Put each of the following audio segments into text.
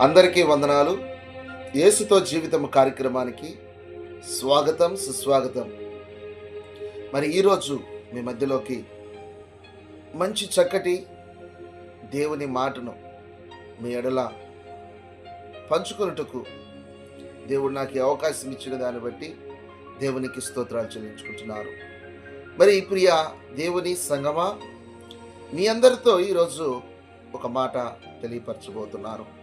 అందరికీ వందనాలు. యేసుతో జీవితం కార్యక్రమానికి స్వాగతం సుస్వాగతం. మరి ఈరోజు మీ మధ్యలోకి మంచి చక్కటి దేవుని మాటను మీ ఎడల పంచుకొనుటకు దేవుడు నాకు అవకాశం ఇచ్చిన దాన్ని బట్టి దేవునికి స్తోత్రాలు చెల్లించుకుంటున్నారు. మరి ప్రియ దేవుని సంగమా మీ అందరితో ఈరోజు ఒక మాట తెలియపరచబోతున్నారు.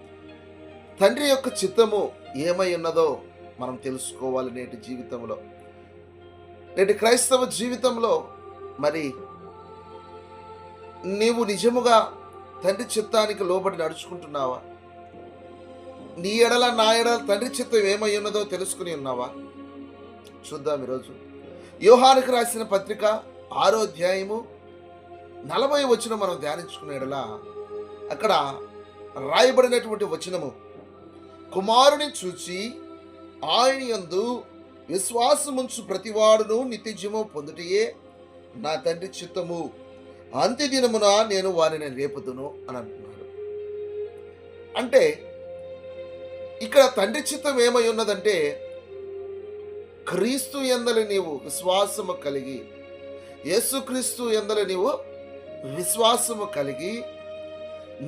తండ్రి యొక్క చిత్తము ఏమై ఉన్నదో మనం తెలుసుకోవాలి నేటి జీవితంలో. నేటి క్రైస్తవ జీవితంలో మరి నీవు నిజముగా తండ్రి చిత్తానికి లోబడి నడుచుకుంటున్నావా? నీ ఎడల నా ఎడల తండ్రి చిత్తం ఏమై ఉన్నదో తెలుసుకుని ఉన్నావా? చూద్దాం ఈరోజు. యోహానికి రాసిన పత్రిక ఆరో అధ్యాయము నలభై వచనం మనం ధ్యానించుకునే ఎడల అక్కడ రాయబడినటువంటి వచనము కుమారుని చూచి ఆయన యందు విశ్వాసముంచు ప్రతివాడును నిత్యజీవం పొందుటయే నా తండ్రి చిత్తము. అంత్య దినమున నేను వారిని రేపుదును అని అంటున్నాడు. అంటే ఇక్కడ తండ్రి చిత్తం ఏమై ఉన్నదంటే క్రీస్తు ఎందలి నీవు విశ్వాసము కలిగి యేసుక్రీస్తు ఎందలి నీవు విశ్వాసము కలిగి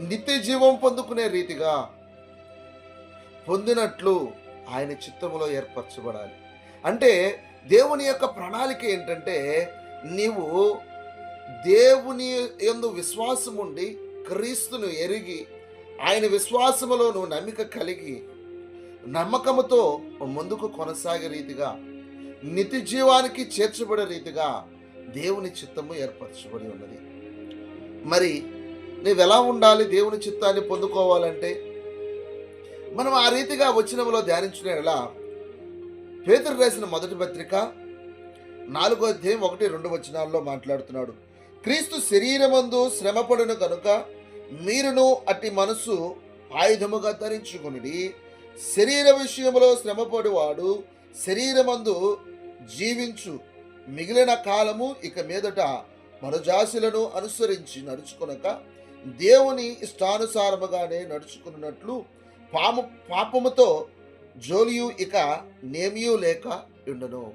నిత్య జీవం పొందుకునే రీతిగా పొందినట్లు ఆయన చిత్తములో ఏర్పరచబడాలి. అంటే దేవుని యొక్క ప్రణాళిక ఏంటంటే నీవు దేవుని ఎందు విశ్వాసం ఉండి క్రీస్తును ఎరిగి ఆయన విశ్వాసములో నువ్వు నమ్మిక కలిగి నమ్మకముతో ముందుకు కొనసాగే రీతిగా నితి జీవానికి చేర్చబడే రీతిగా దేవుని చిత్తము ఏర్పరచబడి ఉన్నది. మరి నీవెలా ఉండాలి దేవుని చిత్తాన్ని పొందుకోవాలంటే? మనం ఆ రీతిగా వచ్చినములో ధ్యానించిన పేతురు రాసిన మొదటి పత్రిక నాలుగో అధ్యాయం ఒకటి రెండు వచనాల్లో మాట్లాడుతున్నాడు. క్రీస్తు శరీరమందు శ్రమపడును కనుక మీరును అట్టి మనసు ఆయుధముగా ధరించుకుని శరీర విషయంలో శ్రమపడివాడు శరీరమందు జీవించు. మిగిలిన కాలము ఇక మీదట మనుజాసులను అనుసరించి నడుచుకొనక దేవుని ఇష్టానుసారముగానే నడుచుకున్నట్లు పాము పాపముతో జోలియు ఇక నేమియు లేక ఉండును.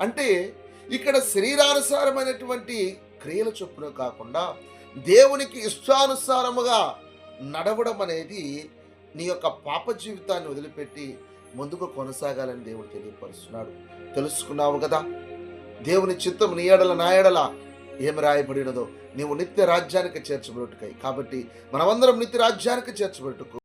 అంటే ఇక్కడ శరీరానుసారమైనటువంటి క్రియల చొప్పున కాకుండా దేవునికి ఇష్టానుసారముగా నడవడం అనేది నీ యొక్క పాప జీవితాన్ని వదిలిపెట్టి ముందుకు కొనసాగాలని దేవుడు తెలియపరుస్తున్నాడు. తెలుసుకున్నావు కదా? దేవుని చిత్తం నీ ఎడల నా ఎడల ఏమి రాయబడినదో నీవు నిత్య రాజ్యానికి చేర్చబడుటకై. కాబట్టి మనమందరం నిత్య రాజ్యానికి చేర్చబడుటకు